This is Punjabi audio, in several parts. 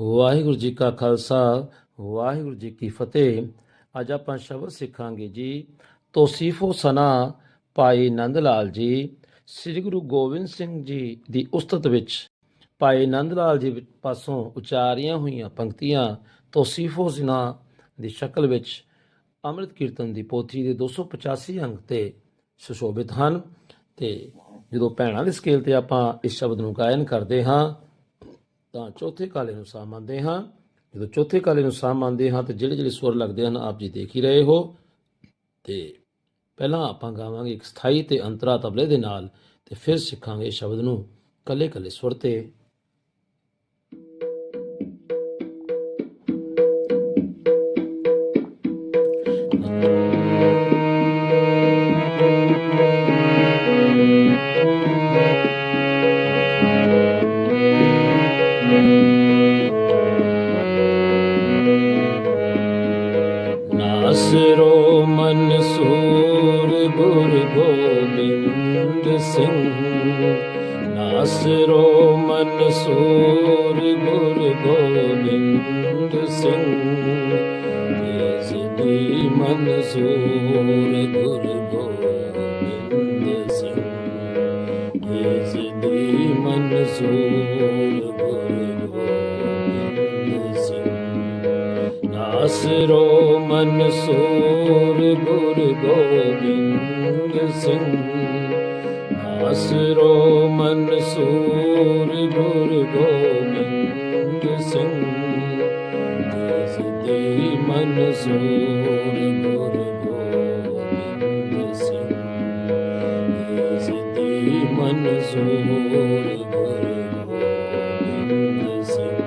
ਵਾਹਿਗੁਰੂ ਜੀ ਕਾ ਖਾਲਸਾ, ਵਾਹਿਗੁਰੂ ਜੀ ਕੀ ਫਤਿਹ। ਅੱਜ ਆਪਾਂ ਸ਼ਬਦ ਸਿੱਖਾਂਗੇ ਜੀ, ਤੋਸੀਫੋ ਸਨਾ ਭਾਈ ਨੰਦ ਲਾਲ ਜੀ, ਸ੍ਰੀ ਗੁਰੂ ਗੋਬਿੰਦ ਸਿੰਘ ਜੀ ਦੀ ਉਸਤਤ ਵਿੱਚ। ਭਾਈ ਨੰਦ ਲਾਲ ਜੀ ਪਾਸੋਂ ਉਚਾਰੀਆਂ ਹੋਈਆਂ ਪੰਕਤੀਆਂ ਤੋਸੀਫੋ ਸਨਾ ਦੀ ਸ਼ਕਲ ਵਿੱਚ ਅੰਮ੍ਰਿਤ ਕੀਰਤਨ ਦੀ ਪੋਥੀ ਦੇ 285 ਅੰਕ ਤੇ ਸੁਸ਼ੋਭਿਤ ਹਨ ਤੇ ਜਦੋਂ ਭੈਣਾਂ ਦੇ ਸਕੇਲ ਤੇ ਆਪਾਂ ਇਸ ਸ਼ਬਦ ਨੂੰ ਗਾਇਨ ਕਰਦੇ ਹਾਂ ਤਾਂ ਚੌਥੇ ਕਾਲੇ ਨੂੰ ਸਾਹ ਮੰਨਦੇ ਹਾਂ। ਜਦੋਂ ਚੌਥੇ ਕਾਲੇ ਨੂੰ ਸਾਹ ਮੰਨਦੇ ਹਾਂ ਤਾਂ ਜਿਹੜੇ ਜਿਹੜੇ ਸੁਰ ਲੱਗਦੇ ਹਨ, ਆਪ ਜੀ ਦੇਖ ਹੀ ਰਹੇ ਹੋ। ਤੇ ਪਹਿਲਾਂ ਆਪਾਂ ਗਾਵਾਂਗੇ ਇੱਕ ਸਥਾਈ ਤੇ ਅੰਤਰਾ ਤਬਲੇ ਦੇ ਨਾਲ ਤੇ ਫਿਰ ਸਿੱਖਾਂਗੇ ਸ਼ਬਦ ਨੂੰ ਕੱਲੇ ਕੱਲੇ ਸੁਰ ਤੇ। ਗੋਬਿੰਦ ਸਿੰਘ ਇਸ ਦੀ ਮਨਸੂਰ ਗੁਰ ਗੋਬਿੰਦ ਸਿੰਘ ਇਸ ਦੀ ਮਨਸੂਰ ਗੁਰ ਗੋਬਿੰਦ ਸਿੰਘ ਨਾਸਰੋ ਮਨਸੂਰ ਗੁਰ ਗੋਬਿੰਦ ਸਿੰਘ ਨਾਸਰੋ ਮਨਸੂਰ ਗੁਰ ਗੋਬਿੰਦ ਦੀ ਮਨਸੂਰ ਗੁਰ ਗੋਬਿੰਦ ਸਿੰਘ। ਜਿਸ ਦੀ ਮਨਸੂਰ ਗੁਰ ਗੋਬਿੰਦ ਸਿੰਘ।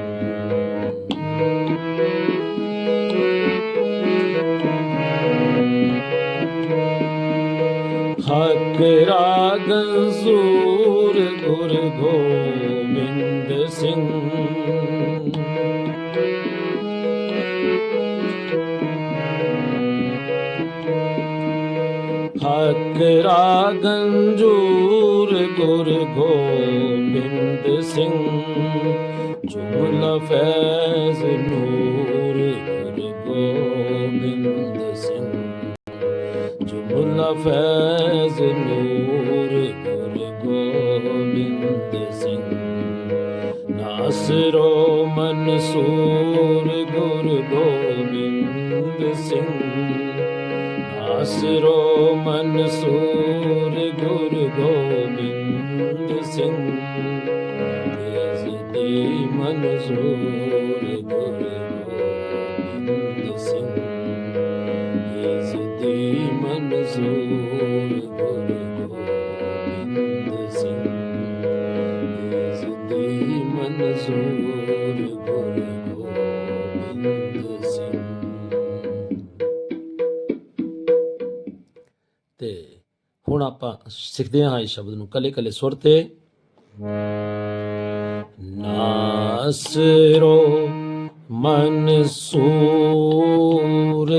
ਹਕ ਰਾਗ ਸੂਰ ਗੁਰ ਗੋਬਿੰਦ ਸਿੰਘ। ਹਕ ਰਾਗਨ ਜੂਰ ਗੁਰ ਗੋਬਿੰਦ ਸਿੰਘ ਜੁਮਲਾ ਫੈਜ਼ ਨੂਰ ਗੁਰ ਗੋਬਿੰਦ ਸਿੰਘ ਜੁਮਲਾ ਫੈਜ਼ ਨੂਰ ਗੁਰ ਗੋਬਿੰਦ ਸਿੰਘ ਨਾਸਰੋ ਮਨਸੂਰ ਗੁਰ ਗੋਬਿੰਦ ਸਿੰਘ ਨਾਸਰੋ ਮਨਸੂਰ ਗੁਰ ਗੋਬਿੰਦ ਸਿੰਘ। ਇਸ ਦੀ ਮਨਸੂਰ ਗੁਰ ਗੋਬਿੰਦ ਸਿੰਘ। ਇਸ ਦੀ ਤੇ ਹੁਣ ਆਪਾਂ ਸਿੱਖਦੇ ਹਾਂ ਇਸ ਸ਼ਬਦ ਨੂੰ ਕੱਲੇ ਕੱਲੇ ਸੁਰ ਤੇ। ਨਾਸਰੋ ਮਨਸੂਰ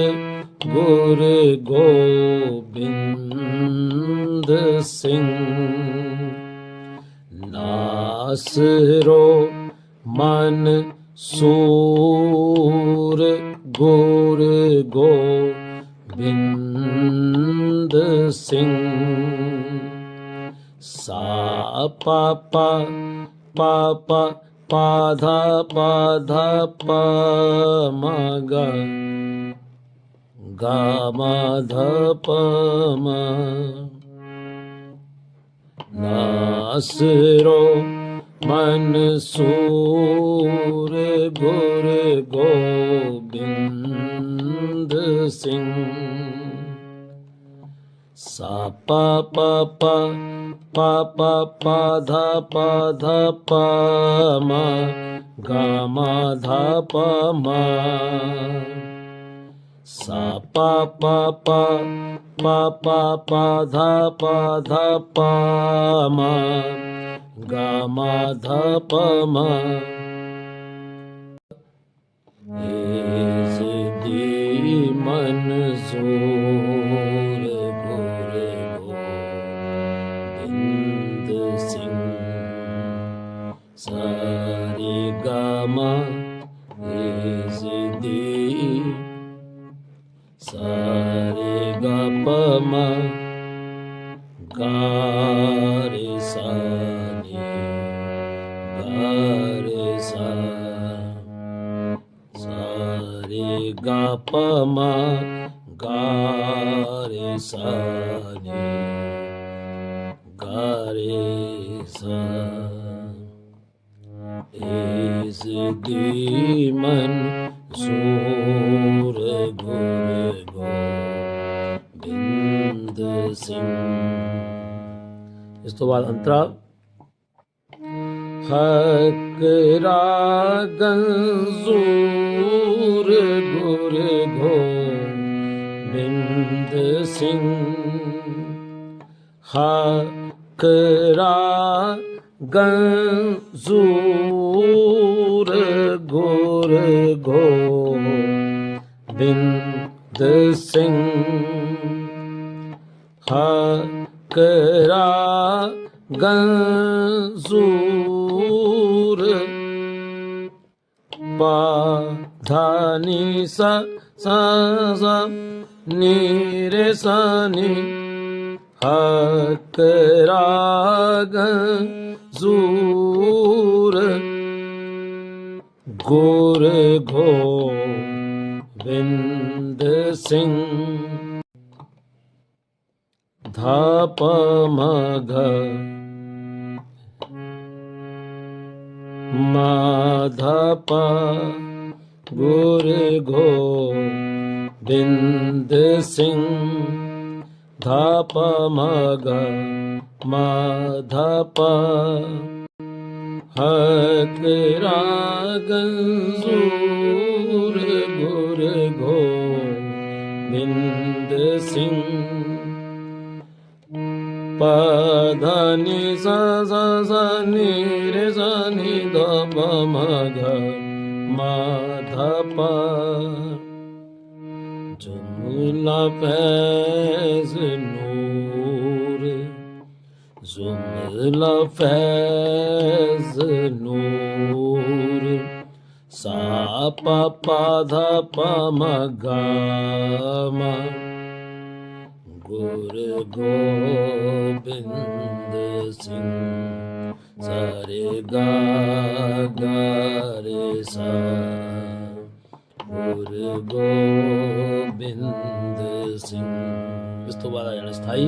ਗੁਰ ਗੋਬਿੰਦ ਸਿੰਘ। ਨਾਸਰੋ ਮਨ ਸੂਰ ਗੁਰ ਗੋਬਿੰਦ सिंह सा पा पा पा पा पाधा पाधा पा मगा गा माध पम नासरो मन सूर गुर गोबिंद सिंह సా ప ప ప ప ప ప ధ ప ధ ప మ గ మ ధ ప మ సా ప ప ప ప ప ప ధ ప ధ ప మ గ మ ధ ప మ Sarigama Rizidi Sarigapama Garisani Garisa Sarigapama Garisani ਇਸ ਦੀ ਮਨ ਸੂਰ ਗੁਰ ਗੋਬਿੰਦ ਸਿੰਘ। ਇਸ ਤੋਂ ਬਾਅਦ ਅੰਤਰਾ। ਹਕ ਰਾਗਨ ਜ਼ੂਰ ਗੁਰ ਗੋਬਿੰਦ ਸਿੰਘ। ਹਕ ਰਾਗਨ ਜ਼ੂਰ धनि सीर सनि हक राग गुरुघो बिन्द सिंह ध माधप गुरुगो बिन्द सिंह धापा माग मा धा सूर गुरुगो बिन्द सिंह। ਰਾਗਨ ਜ਼ੂਰ ਗੁਰ ਗੋਬਿੰਦ ਸਿੰਘ ਪਧਨੀ ਸਾ ਸਾ ਸਾ ਨੀ ਰੇ ਸਾ ਨੀ ਦ ਪ ਮ ਗ ਮਾ ਧ ਪ ਜੁਮਲਾ ਫੈਜ਼ ਨੂਰ ਜੁਮਲਾ ਫੈਜ਼ ਨੂਰ ਸਾ ਪ ਪ ਮ ਗ ਗੁਰ ਗੋਬਿੰਦ ਸਿੰਘ, ਸਾਰੇ ਗਾ ਗਾ ਰੇ ਸਾ। ਗੁਰ ਗੋਬਿੰਦ ਸਿੰਘ, ਇਸ ਤੋਂ ਬਾਅਦ ਆ ਜਾਣਾ ਸਥਾਈ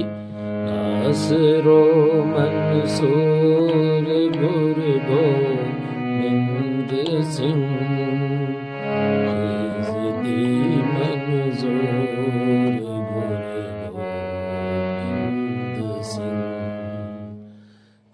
ਅਸਰੋ ਮਨਸੂਰ ਗੁਰ ਗੋਬਿੰਦ ਸਿੰਘ। ਇਸ ਦੀ ਮਨਜ਼ੂਰ ਗੁਰ